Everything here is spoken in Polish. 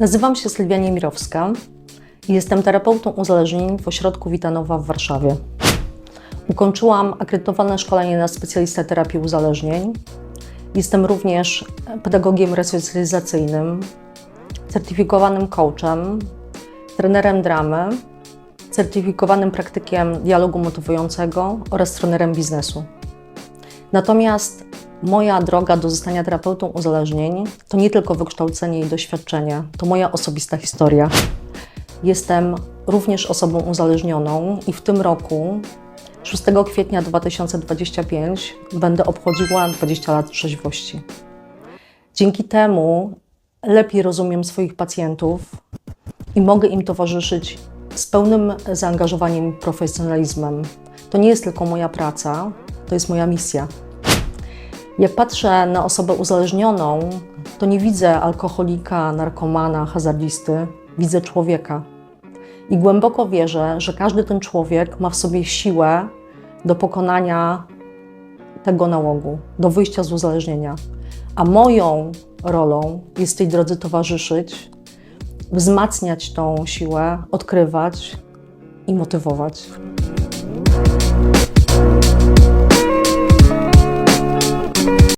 Nazywam się Sylwia Niemirowska i jestem terapeutą uzależnień w ośrodku Witanowa w Warszawie. Ukończyłam akredytowane szkolenie na specjalistę terapii uzależnień. Jestem również pedagogiem resocjalizacyjnym, certyfikowanym coachem, trenerem dramy, certyfikowanym praktykiem dialogu motywującego oraz trenerem biznesu. Natomiast moja droga do zostania terapeutą uzależnień to nie tylko wykształcenie i doświadczenie, to moja osobista historia. Jestem również osobą uzależnioną i w tym roku, 6 kwietnia 2025, będę obchodziła 20 lat trzeźwości. Dzięki temu lepiej rozumiem swoich pacjentów i mogę im towarzyszyć z pełnym zaangażowaniem i profesjonalizmem. To nie jest tylko moja praca, to jest moja misja. Jak patrzę na osobę uzależnioną, to nie widzę alkoholika, narkomana, hazardzisty, widzę człowieka. I głęboko wierzę, że każdy ten człowiek ma w sobie siłę do pokonania tego nałogu, do wyjścia z uzależnienia. A moją rolą jest tej drodze towarzyszyć, wzmacniać tą siłę, odkrywać i motywować.